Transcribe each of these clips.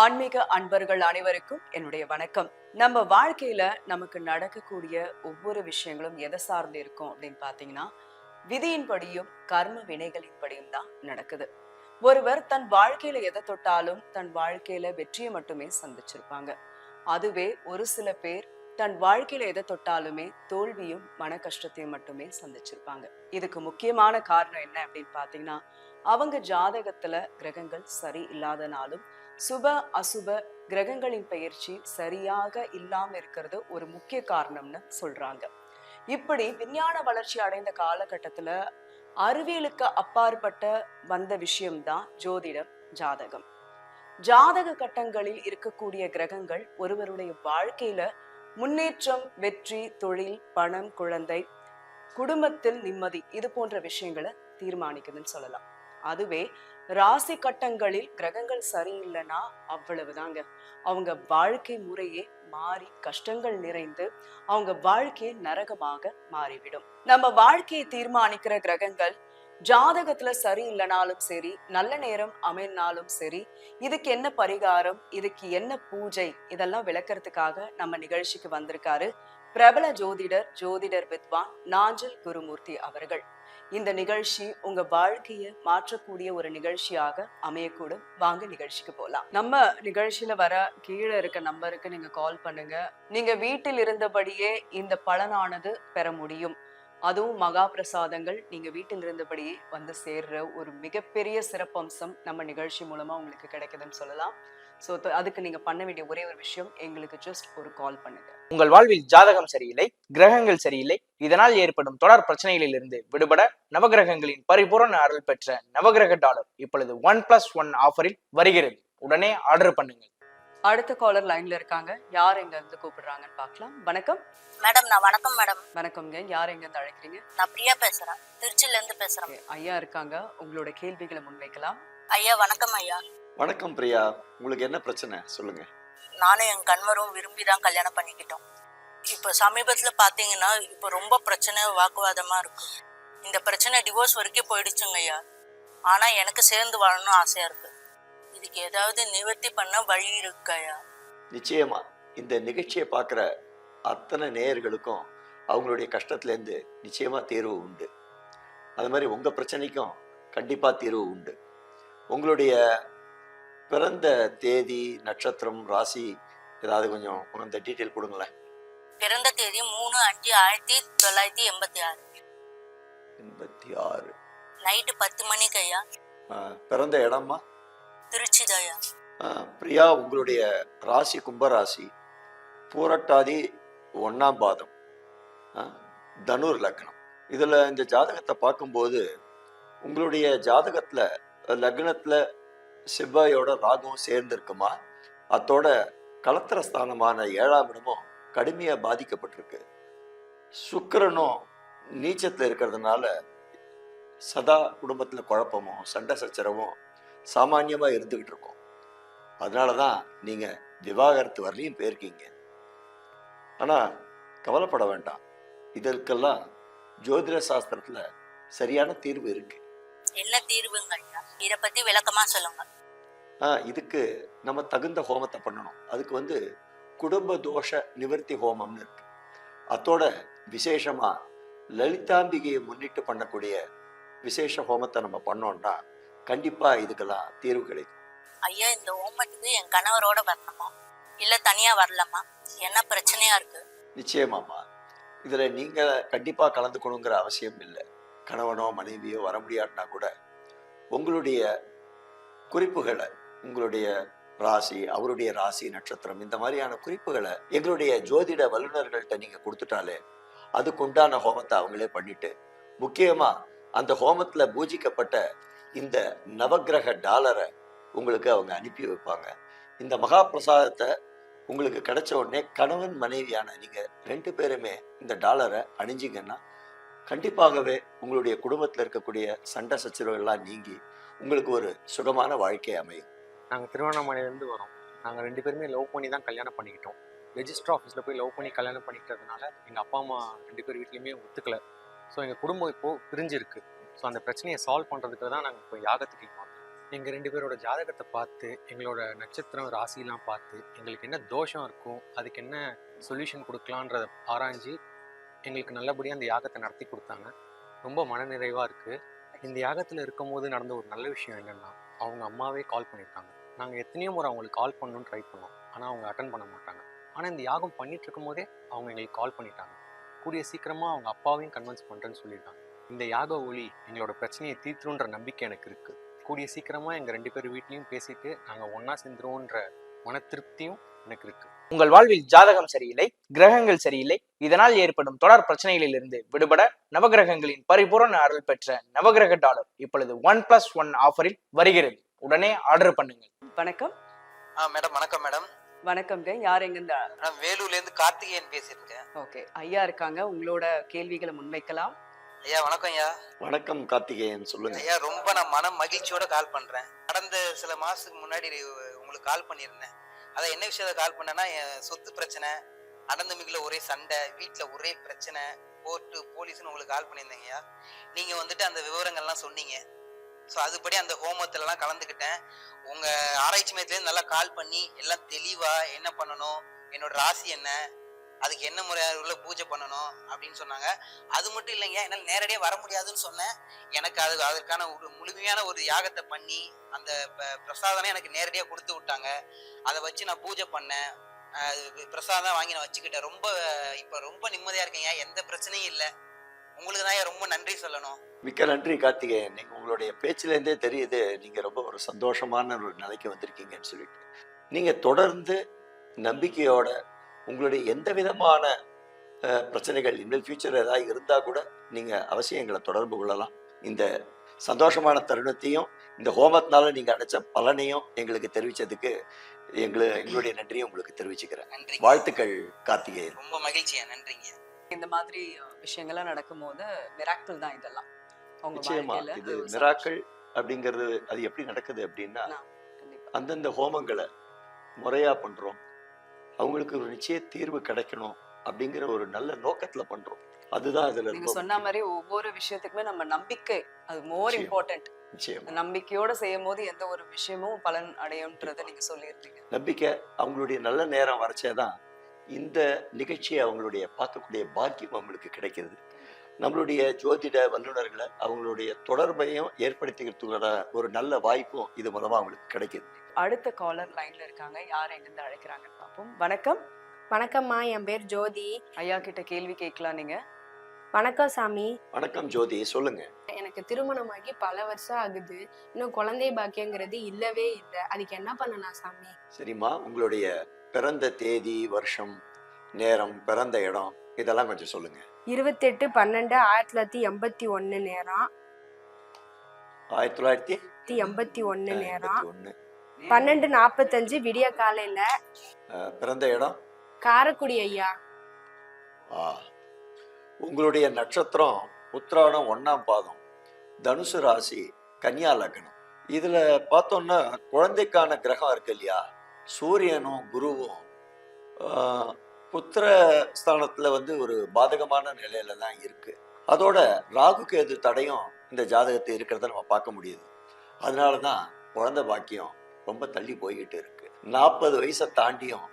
ஆன்மீக அன்பர்கள் அனைவருக்கும் என்னுடைய வணக்கம். நம்ம வாழ்க்கையில நமக்கு நடக்கக்கூடிய ஒவ்வொரு விஷயங்களும் எதை சார்ந்து இருக்கும் அப்படின்னு பாத்தீங்கன்னா விதியின்படியும் கர்ம வினைகளின்படியும் தான் நடக்குது. ஒருவர் தன் வாழ்க்கையில எதை தொட்டாலும் தன் வாழ்க்கையில வெற்றியை மட்டுமே சந்திச்சிருப்பாங்க. அதுவே ஒரு சில பேர் தன் வாழ்க்கையில எதை தொட்டாலுமே தோல்வியும் மன கஷ்டத்தையும் மட்டுமே சந்திச்சிருப்பாங்க. இதுக்கு முக்கியமான காரணம் என்ன அப்படின்னு பாத்தீங்கன்னா அவங்க ஜாதகத்துல கிரகங்கள் சரி இல்லாதனாலும் சுப அசுப கிரகங்களின் பயிற்சி சரியாக இல்லாம இருக்கிறது ஒரு முக்கிய காரணம்னு சொல்றாங்க. இப்படி விஞ்ஞான வளர்ச்சி அடைந்த காலகட்டத்துல அறிவியலுக்கு அப்பாற்பட்ட வந்த விஷயம்தான் ஜோதிடம் ஜாதகம். ஜாதக கட்டங்களில் இருக்கக்கூடிய கிரகங்கள் ஒருவருடைய வாழ்க்கையில முன்னேற்றம் வெற்றி தொழில் பணம் குழந்தை குடும்பத்தில் நிம்மதி இது போன்ற விஷயங்களை தீர்மானிக்குதுன்னு சொல்லலாம். அதுவே ராசி கட்டங்களில் கிரகங்கள் சரியில்லைன்னா அவ்வளவுதாங்க. அவங்க வாழ்க்கை முறையே மாறி கஷ்டங்கள் நிறைந்து அவங்க வாழ்க்கையை நரகமாக மாறிவிடும். நம்ம வாழ்க்கையை தீர்மானிக்கிற கிரகங்கள் ஜாதகத்துல சரியில்லைனாலும் சரி நல்ல நேரம் அமைனாலும் சரி இதுக்கு என்ன பரிகாரம் இதுக்கு என்ன பூஜை இதெல்லாம் விளக்கறதுக்காக நம்ம நிகழ்ச்சிக்கு வந்திருக்காரு பிரபல ஜோதிடர் ஜோதிடர் வித்வான் நாஞ்சல் குருமூர்த்தி அவர்கள். இந்த நிகழ்ச்சி உங்க வாழ்க்கையை மாற்றக்கூடிய ஒரு நிகழ்ச்சியாக அமையக்கூடும். வாங்க நிகழ்ச்சிக்கு போகலாம் நம்ம நிகழ்ச்சியில வர கீழே இருக்க நம்பருக்கு நீங்க கால் பண்ணுங்க. நீங்க வீட்டில் இருந்தபடியே இந்த பலனானது பெற முடியும். அதுவும் மகா பிரசாதங்கள் நீங்க வீட்டில் இருந்தபடியே வந்து சேர்ற ஒரு மிகப்பெரிய சிறப்பம்சம் நம்ம நிகழ்ச்சி மூலமா உங்களுக்கு கிடைக்குதுன்னு சொல்லலாம். ஸோ அதுக்கு நீங்க பண்ண வேண்டிய ஒரே ஒரு விஷயம் எங்களுக்கு ஜஸ்ட் ஒரு கால் பண்ணுங்க. உங்கள் வாழ்வில் ஜாதகம் சரியில்லை கிரகங்கள் சரியில்லை இதனால் ஏற்படும் தொடர் பிரச்சனைகளிலிருந்து விடுபட நவகிரகங்களின் பரிபூரண அருள் பெற்ற நவகிரக டாலர் இப்பொழுது ஒன் பிளஸ் ஒன் ஆஃபரில் வருகிறது. உடனே ஆர்டர் பண்ணுங்கள். அடுத்த காலர் லைன்ல இருக்காங்க. யார் எங்க இருந்து கூப்பிடுறாங்கன்னு பார்க்கலாம். வணக்கம். மேடம் நான் வணக்கம் மேடம். வணக்கம்ங்க. யார் எங்க இருந்து அழைக்கிறீங்க? நான் பிரியா பேசுறேன். திருச்சில இருந்து பேசுறேன். ஐயா இருக்காங்க. உங்களோட கேள்விகளை முன்வைக்கலாம். ஐயா வணக்கம் ஐயா. வணக்கம் பிரியா. உங்களுக்கு என்ன பிரச்சனை? சொல்லுங்க. நானும் என் கணவரும் விரும்பி தான் கல்யாணம் பண்ணிக்கிட்டோம். இப்போ சமீபத்துல பாத்தீங்கன்னா இப்போ ரொம்ப பிரச்சனை வாக்குவாதமா இருக்கு. இந்த பிரச்சனை டிவோர்ஸ் வரைக்கும் போயிடுச்சுங்க ஐயா. ஆனா எனக்கு சேர்ந்து வாழணும்னு ஆசையா இருக்கு. இதுக்கு ஏதாவது நிவர்த்தி பண்ண வழி இருக்கு ஐயா நிச்சயமா. இந்த நிகழ்ச்சியை பார்க்குற அத்தனை நேயர்களுக்கும் அவங்களுடைய கஷ்டத்துலேருந்து நிச்சயமா தீர்வு உண்டு. அது மாதிரி உங்க பிரச்சனைக்கும் கண்டிப்பா தீர்வு உண்டு. உங்களுடைய பிறந்த தேதி நட்சத்திரம் ராசி ஏதாவது கொஞ்சம் அந்த டீட்டெயில் கொடுங்களேன். பிறந்த தேதி மூணு அஞ்சு ஆயிரத்தி தொள்ளாயிரத்தி எண்பத்தி ஆறு. எண்பத்தி ஆறு. நைட்டு பத்து மணிக்கு ஐயா. பிறந்த இடமா திருச்சி தயா பிரியா உங்களுடைய ராசி கும்பராசி பூரட்டாதி ஒன்னாம் பாதம் தனுர் லக்னம். இதுல இந்த ஜாதகத்தை பார்க்கும்போது உங்களுடைய ஜாதகத்துல லக்னத்துல செவ்வாயோட ராகம் சேர்ந்துருக்குமா? அதோட அத்தோட கலத்திர ஸ்தானமான ஏழாம் இடமும் கடுமையாக பாதிக்கப்பட்டிருக்கு. சுக்கிரனும் நீச்சத்தில் இருக்கிறதுனால சதா குடும்பத்தில் குழப்பமும் சண்டை சச்சரவும் சாமான்யமா இருந்துகிட்டு இருக்கும் அதனால தான் நீங்க விவாகரத்து வரலையும் போயிருக்கீங்க. ஆனா கவலைப்பட வேண்டாம். இதற்கெல்லாம் ஜோதிட சாஸ்திரத்துல சரியான தீர்வு இருக்கு. என்ன தீர்வுங்க ஐயா? இதை பத்தி விளக்கமா சொல்லுங்க. ஆ, இதுக்கு நம்ம தகுந்த ஹோமத்தை பண்ணணும். அதுக்கு வந்து குடும்ப தோஷ நிவர்த்தி ஹோமம்னு இருக்கு. அத்தோட விசேஷமா லலிதாம்பிகையை முன்னிட்டு பண்ணக்கூடிய விசேஷ ஹோமத்தை நம்ம பண்ணோம்னா கண்டிப்பா இதுக்கெல்லாம் தீர்வு கிடைக்கும். ஐயா இந்த ஓமத்துக்கு என் கணவரோட வரணுமா? இல்ல தனியா வரலாமா? என்ன பிரச்சனையா இருக்கு? நிச்சயமாம்மா. இதுல நீங்க கண்டிப்பா கலந்துக்கணுங்கிற அவசியம் இல்லை. கணவனோ மனைவியோ வர முடியாட்டினா கூட உங்களுடைய குறிப்புகளை உங்களுடைய ராசி அவருடைய ராசி நட்சத்திரம் இந்த மாதிரியான குறிப்புகளை எங்களுடைய ஜோதிட வல்லுநர்கள்ட்ட நீங்க கொடுத்துட்டாலே அதுக்குண்டான ஹோமத்தை அவங்களே பண்ணிட்டு முக்கியமா அந்த ஹோமத்துல பூஜிக்கப்பட்ட இந்த நவக்கிரக டாலரை உங்களுக்கு அவங்க அனுப்பி வைப்பாங்க. இந்த மகா பிரசாதத்தை உங்களுக்கு கிடைச்ச உடனே கணவன் மனைவியான நீங்கள் ரெண்டு பேருமே இந்த டாலரை அணிஞ்சிங்கன்னா கண்டிப்பாகவே உங்களுடைய குடும்பத்தில் இருக்கக்கூடிய சண்டை சச்சரவுகள்லாம் நீங்கி உங்களுக்கு ஒரு சுகமான வாழ்க்கை அமையும். நாங்கள் திருவண்ணாமலையிலேருந்து வரோம். நாங்கள் ரெண்டு பேருமே லவ் பண்ணி தான் கல்யாணம் பண்ணிக்கிட்டோம். ரெஜிஸ்டர் ஆஃபீஸில் போய் லவ் பண்ணி கல்யாணம் பண்ணிக்கிறதுனால எங்கள் அப்பா அம்மா ரெண்டு பேர் வீட்லேயுமே ஒத்துக்கலை. ஸோ எங்கள் குடும்பம் இப்போது பிரிஞ்சிருக்கு. ஸோ அந்த பிரச்சனையை சால்வ் பண்ணுறதுக்கு தான் நாங்கள் இப்போ யாகத்துக்கு வந்தோம். எங்கள் ரெண்டு பேரோட ஜாதகத்தை பார்த்து எங்களோட நட்சத்திரம் ராசிலாம் பார்த்து எங்களுக்கு என்ன தோஷம் இருக்கும் அதுக்கு என்ன சொல்யூஷன் கொடுக்கலான்றத ஆராய்ஞ்சு எங்களுக்கு நல்லபடியாக அந்த யாகத்தை நடத்தி கொடுத்தாங்க. ரொம்ப மனநிறைவாக இருக்குது இந்த யாகத்தில் இருக்கும் போது நடந்த ஒரு நல்ல விஷயம் என்னென்னா அவங்க அம்மாவே கால் பண்ணியிருக்காங்க. நாங்கள் எத்தனையோ முறை அவங்களுக்கு கால் பண்ணணும்னு ட்ரை பண்ணோம். ஆனால் அவங்க அட்டன் பண்ண மாட்டாங்க. ஆனால் இந்த யாகம் பண்ணிட்டு இருக்கும்போதே அவங்க எங்களுக்கு கால் பண்ணிட்டாங்க. கூடிய சீக்கிரமாக அவங்க அப்பாவையும் கன்வின்ஸ் பண்ணுறேன்னு சொல்லியிருக்காங்க இந்த யாக ஒளி எங்களோட பிரச்சனையை தீர்த்துருன்ற நம்பிக்கை எனக்கு இருக்குது கூடிய சீக்கிரமாக எங்கள் ரெண்டு பேர் வீட்லேயும் பேசிட்டு நாங்கள் ஒன்றா சேர்ந்துருவோன்ற மன திருப்தியும் எனக்கு இருக்குது உங்கள் வாழ்வில் ஜாதகம் சரியில்லை கிரகங்கள் சரியில்லை இதனால் ஏற்படும் தொடர் பிரச்சனைகளிலிருந்து விடுபட நவகிரகங்களின் பரிபூரண அருள் பெற்ற நவகிரக டாலர் இப்பொழுது ஒன் பிளஸ் ஒன் ஆஃபரில் வருகிறது. உடனே ஆர்டர் பண்ணுங்கள். வணக்கம். ஆ மேடம் வணக்கம் மேடம். வணக்கம்ங்க. யார் எங்கிருந்து நான் வேலூர்ல இருந்து கார்த்திகேயன் பேசியிருக்கேன். ஓகே. ஐயா இருக்காங்க. உங்களோட கேள்விகளை முன்வைக்கலாம். ஐயா வணக்கம் ஐயா. வணக்கம் கார்த்திகேயன் சொல்லுங்க. ஐயா ரொம்ப நான் மன மகிழ்ச்சியோட கால் பண்றேன். கடந்த சில மாசத்துக்கு முன்னாடி உங்களுக்கு கால் பண்ணியிருந்தேன். அதான் என்ன விஷயத்த கால் பண்ணேன்னா என் சொத்து பிரச்சனை அனந்தமிகுல ஒரே சண்டை வீட்டுல ஒரே பிரச்சனை கோர்ட்டு போலீஸ்னு உங்களுக்கு கால் பண்ணியிருந்தேங்க ஐயா. நீங்க வந்துட்டு அந்த விவரங்கள்லாம் சொன்னீங்க. ஸோ அதுபடி அந்த ஹோமத்துலலாம் கலந்துக்கிட்டேன். உங்க ஆராய்ச்சி மையத்துலேருந்து நல்லா கால் பண்ணி எல்லாம் தெளிவா என்ன பண்ணணும் என்னோட ராசி என்ன அதுக்கு என்ன முறையாக உள்ள பூஜை பண்ணணும் அப்படின்னு சொன்னாங்க. அது மட்டும் இல்லைங்க என்னால் நேரடியாக வர முடியாதுன்னு சொன்னேன். எனக்கு அது அதற்கான ஒரு முழுமையான ஒரு யாகத்தை பண்ணி அந்த ப- பிரசாதனை எனக்கு நேரடியாக கொடுத்து விட்டாங்க. அதை வச்சு நான் பூஜை பண்ணேன். பிரசாதம் வாங்கி நான் வச்சுக்கிட்டேன். ரொம்ப இப்போ ரொம்ப நிம்மதியாக இருக்கேங்க. எந்த பிரச்சனையும் இல்லை. உங்களுக்கு தான் ரொம்ப நன்றி சொல்லணும். மிக்க நன்றி கார்த்திகேயன் நீங்கள் உங்களுடைய பேச்சிலேருந்தே தெரியுது நீங்கள் ரொம்ப ஒரு சந்தோஷமான ஒரு நிலைக்கு வந்திருக்கீங்கன்னு சொல்லிட்டு. நீங்கள் தொடர்ந்து நம்பிக்கையோட உங்களுடைய எந்த விதமான பிரச்சனைகள் இனிமேல் ஃபியூச்சர் ஏதாவது இருந்தா கூட நீங்க அவசியம் எங்களை தொடர்பு கொள்ளலாம். இந்த சந்தோஷமான தருணத்தையும் இந்த ஹோமத்தினால நீங்க அடைச்ச பலனையும் எங்களுக்கு தெரிவிச்சதுக்கு எங்களு எங்களுடைய நன்றியை உங்களுக்கு தெரிவிச்சுக்கிறேன். நன்றி வாழ்த்துக்கள் கார்த்திகேயன். ரொம்ப மகிழ்ச்சியா நன்றிங்க. இந்த மாதிரி விஷயங்கள்லாம் நடக்கும்போது மிராக்கிள் தான் இதெல்லாம். நிச்சயமா. இது மிராக்கள் அப்படிங்கிறது அது எப்படி நடக்குது அப்படின்னா. அந்தந்த ஹோமங்களை முறையா பண்றோம். அவங்களுக்கு ஒரு நிச்சய தீர்வு கிடைக்கணும் அப்படிங்கிற ஒரு நல்ல நோக்கத்துல பண்றோம். அதுதான் இதுல நீங்க சொன்ன மாதிரி ஒவ்வொரு விஷயத்துக்குமே நம்ம நம்பிக்கை அது மோர். இம்பார்ட்டன்ட் நம்பிக்கையோட செய்யும் போது எந்த ஒரு விஷயமும் பலன் அடையும்ன்றதை நீங்க சொல்லியிருந்தீங்க நம்பிக்கை அவங்களுடைய நல்ல நேரம் வரைச்சேதான் இந்த நிகழ்ச்சியை அவங்களுடைய பார்க்கக்கூடிய பாக்கியம் அவங்களுக்கு கிடைக்கிறது. நம்மளுடைய ஜோதிட வல்லுநர்களை அவங்களுடைய தொடர்பையும் ஏற்படுத்திக்கிறதுக்கான ஒரு நல்ல வாய்ப்பும் இது மூலமா அவங்களுக்கு கிடைக்குது. அடுத்த காலர் லைன்ல இருக்காங்க. யார் எங்கிருந்து அழைக்கிறாங்கன்னு பார்ப்போம். வணக்கம். வணக்கம்மா. என் பேர் ஜோதி. ஐயா கிட்ட கேள்வி கேட்கலாம் நீங்க. வணக்கம் சாமி. வணக்கம் ஜோதி. சொல்லுங்க. எனக்கு திருமணமாகி பல வருஷம் ஆகுது. இன்னும் குழந்தை பாக்கியங்கிறது இல்லவே இல்லை. அதுக்கு என்ன பண்ணலாம் சாமி? சரிம்மா. உங்களுடைய பிறந்த தேதி வருஷம் நேரம் பிறந்த இடம் இதெல்லாம் கொஞ்சம் சொல்லுங்க. இருபத்தெட்டு பன்னெண்டு ஆயிரத்தி தொள்ளாயிரத்தி எண்பத்தி ஒன்று நேரம். ஆயிரத்தி தொள்ளாயிரத்தி எண்பத்தி ஒன்று நேரம். ஒண்ணு பன்னெண்டு நாற்பத்தஞ்சு விடிய காலையில. பிறந்த இடம்? காரக்குடி ஐயா. உங்களுடைய நட்சத்திரம் உத்திராடம் ஒண்ணாம் பாதம் தனுசு ராசி கன்னியா லக்னம். இதுல பார்த்தோம்னா குழந்தைக்கான கிரகம் இருக்கு இல்லையா? சூரியனும் குருவும் புத்திர ஸ்தானத்துல வந்து ஒரு பாதகமான நிலையில தான் இருக்கு. அதோட ராகு கேது தடையும் இந்த ஜாதகத்தை இருக்கிறத நம்ம பார்க்க முடியுது. அதனால தான் குழந்தை பாக்கியம் ரொம்ப தள்ளி போய்கிட்டு இருக்கு. நாற்பது வயசை தாண்டியும்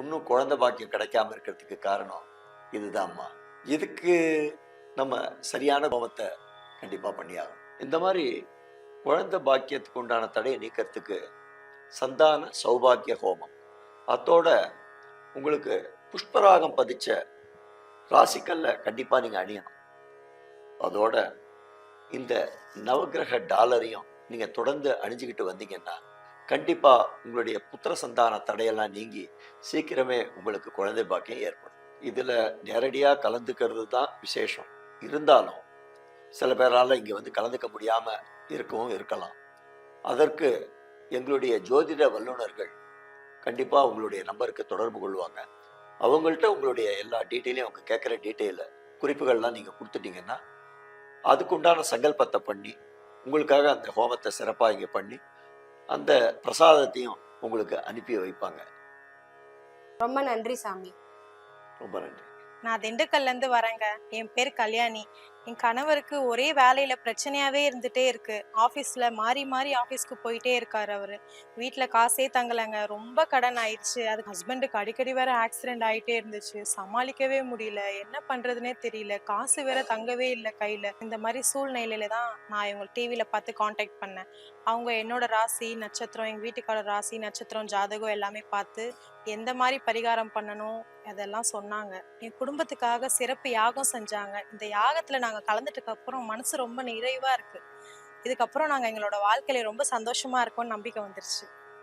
இன்னும் குழந்தை பாக்கியம் கிடைக்காம இருக்கிறதுக்கு காரணம் இதுதான்மா இதுக்கு நம்ம சரியான கோபத்தை கண்டிப்பாக பண்ணியாகணும். இந்த மாதிரி குழந்தை பாக்கியத்துக்கு உண்டான தடையை நீக்கிறதுக்கு சந்தான சௌபாகிய ஹோமம். அதோட உங்களுக்கு புஷ்பராகம் பதிச்ச ராசிக்கல்ல கண்டிப்பாக நீங்க அணியணும். அதோட இந்த நவக்கிரக டாலரையும் நீங்கள் தொடர்ந்து அணிஞ்சுக்கிட்டு வந்தீங்கன்னா கண்டிப்பாக உங்களுடைய புத்திர சந்தான தடையெல்லாம் நீங்கி சீக்கிரமே உங்களுக்கு குழந்தை பாக்கியம் ஏற்படும். இதில் நேரடியாக கலந்துக்கிறது தான் விசேஷம். இருந்தாலும் சில பேரால் இங்கே வந்து கலந்துக்க முடியாமல் இருக்கவும் இருக்கலாம். அதற்கு எங்களுடைய ஜோதிட வல்லுநர்கள் கண்டிப்பாக உங்களுடைய நம்பருக்கு தொடர்பு கொள்வாங்க. அவங்கள்ட்ட உங்களுடைய எல்லா டீட்டெயிலையும் அவங்க கேட்குற டீட்டெயில குறிப்புகள்லாம் நீங்கள் கொடுத்துட்டீங்கன்னா அதுக்குண்டான சங்கல்பத்தை பண்ணி உங்களுக்காக அந்த ஹோமத்தை சிறப்பாக இங்கே பண்ணி அந்த பிரசாதத்தையும் உங்களுக்கு அனுப்பி வைப்பாங்க. ரொம்ப நன்றி சாமி. ரொம்ப நன்றி. நான் திண்டுக்கல்ல இருந்து வரேங்க. என் பேர் கல்யாணி. என் கணவருக்கு ஒரே வேலையில பிரச்சனையாவே இருந்துட்டே இருக்கு. ஆஃபீஸ்ல மாறி மாறி ஆஃபீஸ்க்கு போயிட்டே இருக்காரு அவரு. வீட்டில் காசே தங்கலைங்க. ரொம்ப கடன் ஆயிடுச்சு. அது ஹஸ்பண்டுக்கு அடிக்கடி வேற ஆக்சிடென்ட் ஆயிட்டே இருந்துச்சு. சமாளிக்கவே முடியல. என்ன பண்றதுனே தெரியல. காசு வேற தங்கவே இல்லை கையில. இந்த மாதிரி சூழ்நிலையில தான் நான் இவங்க டிவியில பார்த்து காண்டாக்ட் பண்ணேன். அவங்க என்னோட ராசி நட்சத்திரம் எங்கள் வீட்டுக்காரர் ராசி நட்சத்திரம் ஜாதகம் எல்லாமே பார்த்து எந்த மாதிரி பரிகாரம் பண்ணணும் அதெல்லாம் சொன்னாங்க. என் குடும்பத்துக்காக சிறப்பு யாகம் செஞ்சாங்க. இந்த யாகத்தில் நாங்கள் நாங்க கலந்துட்டதுக்கு அப்புறம் மனசு ரொம்ப நிறைவா இருக்கு. இதுக்கப்புறம் நாங்க எங்களோட வாழ்க்கையில ரொம்ப சந்தோஷமா இருக்கோம்னு நம்பிக்கை வந்துருச்சு.